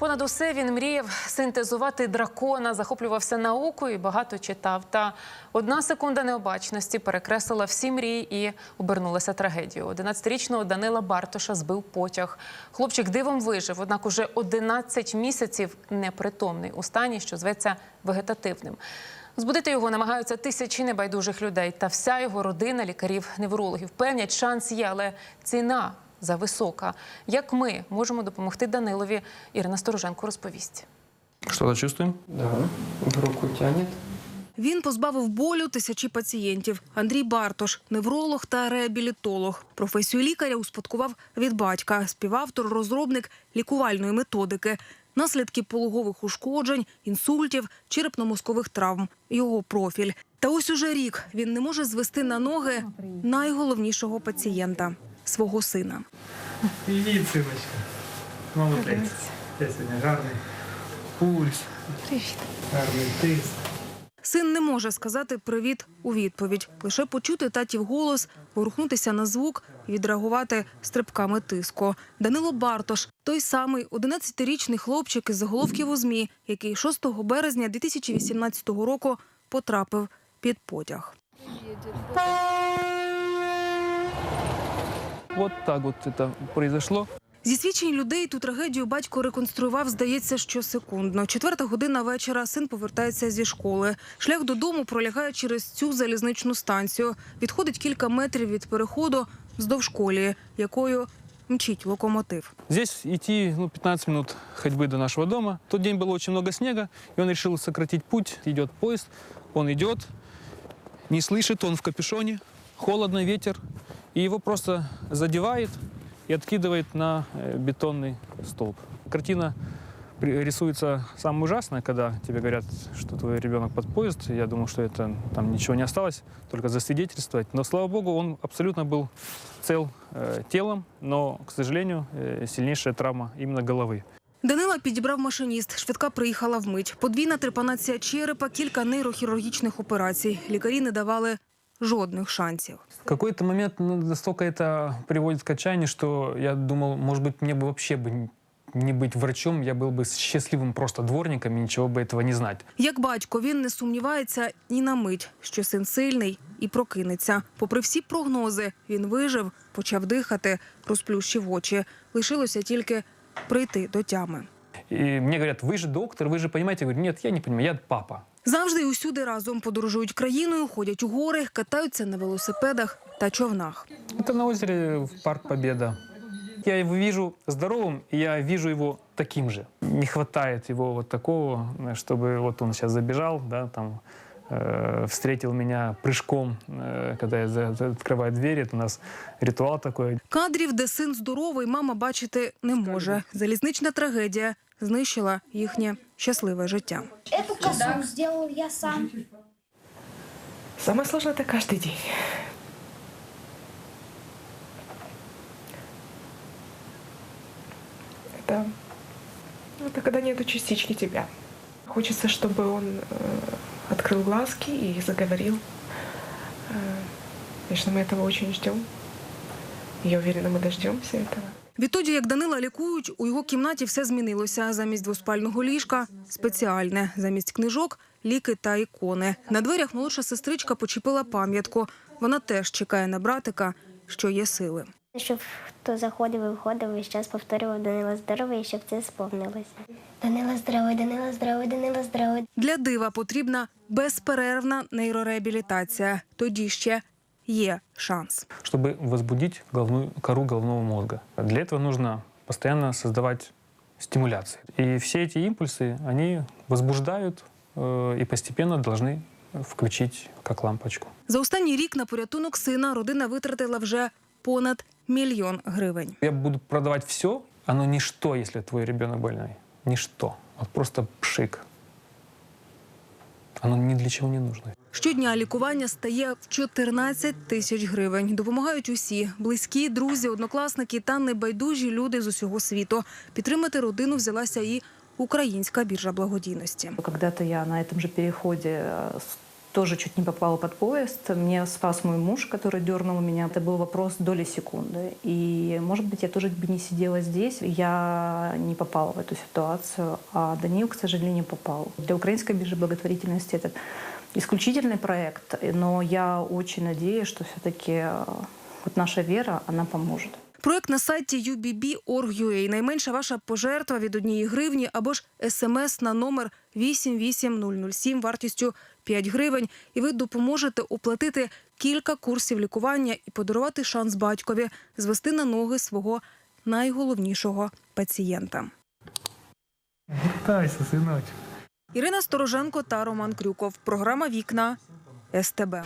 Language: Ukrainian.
Понад усе він мріяв синтезувати дракона, захоплювався наукою і багато читав. Та одна секунда необачності перекреслила всі мрії і обернулася трагедією. 11-річного Данила Бартоша збив потяг. Хлопчик дивом вижив, однак уже 11 місяців непритомний у стані, що зветься вегетативним. Збудити його намагаються тисячі небайдужих людей. Та вся його родина лікарів-неврологів певнять, шанс є, але ціна зависока. Як ми можемо допомогти Данилові? Ірина Стороженко розповість. Что-то чувствуем? Да, руку тянет. Він позбавив болю тисячі пацієнтів. Андрій Бартош, невролог та реабілітолог. Професію лікаря успадкував від батька, співавтор, розробник лікувальної методики. Наслідки пологових ушкоджень, інсультів, черепно-мозкових травм. Його профіль. Та ось уже рік він не може звести на ноги найголовнішого пацієнта свого сина. Привіт, синочка. Молодець. Я сьогодні гарний пульс. Привіт. Гарний тиск. Син не може сказати привіт у відповідь, лише почути татів голос, ворухнутися на звук і відреагувати стрибками тиску. Данило Бартош, той самий 11-річний хлопчик із заголовків у змі, який 6 березня 2018 року потрапив під потяг Вот так вот это произошло. Зі свідчень людей ту трагедію батько реконструював, здається, щосекундно. Четверта година вечора син повертається зі школи. Шлях додому пролягає через цю залізничну станцію. Відходить кілька метрів від переходу вздовж колії, якою мчить локомотив. Здесь идти ну, 15 минут ходьбы до нашего дома. В тот день было очень много снега, и он решил сократить путь. Идет поезд, он идет, не слышит, он в капюшоне, холодно, ветер, и его просто задевает и откидывает на э, бетонный столб. Картина при- рисуется самая ужасная, когда тебе говорят, что твой ребенок под поезд. Я думал, что это там ничего не осталось, только засвидетельствовать. Но, слава богу, он абсолютно был цел э, телом, но, к сожалению, э, сильнейшая травма именно головы. Данила підібрав машиніст. Швидка приїхала вмить. Подвійна трепанація черепа, кілька нейрохірургічних операцій. Лікарі не давали жодних шансів. В какой-то момент ну, настолько это приводит к отчаянию, что я думал, может быть, мне бы вообще бы н- не быть врачом, я был бы счастливым просто дворником и ничего бы этого не знать. Як батько, він не сумнівається ні на мить, що син сильний і прокинеться. Попри всі прогнози, він вижив, почав дихати, розплющив очі. Лишилося тільки прийти до тями. И мне говорят, вы же доктор, вы же понимаете? Я говорю, нет, я не понимаю, я папа. Завжди і усюди разом подорожують країною, ходять у гори, катаються на велосипедах та човнах. Это на озере в Парк Победа. Я его вижу здоровым, и я вижу его таким же. Не хватает его вот такого, э, чтобы вот он сейчас забежал, да, там э, встретил меня прыжком, э, когда я за- за- открываю дверь. Это у нас ритуал такой. Кадрів, де син здоровий, мама бачити не може. Залізнична трагедія знищила їхнє щасливе життя. Эту косу сделал я сам. Самое сложное это каждый день. Это, ну, это когда нету частички тебя. Хочется, чтобы он э, открыл глазки и заговорил. Э, конечно, мы этого очень ждем. Я уверена, мы дождемся этого. Відтоді, як Данила лікують, у його кімнаті все змінилося. Замість двоспального ліжка спеціальне, замість книжок ліки та ікони. На дверях молодша сестричка почепила пам'ятку. Вона теж чекає на братика, що є сили. Щоб хто заходив і виходив, і час повторював Данила здоровий, щоб це сповнилося. Данила здоровий, Данила здоровий, Данила здоровий. Для дива потрібна безперервна нейрореабілітація. Тоді ще є шанс. чтобы возбудить головную, кору головного мозга. Для этого нужно постоянно создавать стимуляции. И все эти импульсы, они возбуждают э, и постепенно должны включить как лампочку. За останній рік на порятунок сина родина витратила вже понад мільйон гривень. Я буду продавать все, оно ничто, если твой ребенок больной. Ничто. Вот просто пшик. Оно ни для чего не нужно. Щодня лікування стає в 14 тисяч гривень. Допомагають усі близькі, друзі, однокласники та небайдужі люди з усього світу. Підтримати родину взялася і українська біржа благодійності. Когда-то я на этом же переходе э, с- тоже чуть не попала под поезд. Меня спас мой муж, который дернул меня. Это был вопрос доли секунды. И, может быть, я тоже бы не сидела здесь. Я не попала в эту ситуацию, а Даниил, к сожалению, попал. Для Украинской биржи благотворительности это исключительный проект, но я очень надеюсь, что все-таки вот наша вера, она поможет. Проект на сайті ubb.org.ua. Найменша ваша пожертва від однієї гривні або ж смс на номер 88007 вартістю 5 гривень. І ви допоможете оплатити кілька курсів лікування і подарувати шанс батькові звести на ноги свого найголовнішого пацієнта. Вертайся, синочок. Ірина Стороженко та Роман Крюков. Програма Вікна СТБ.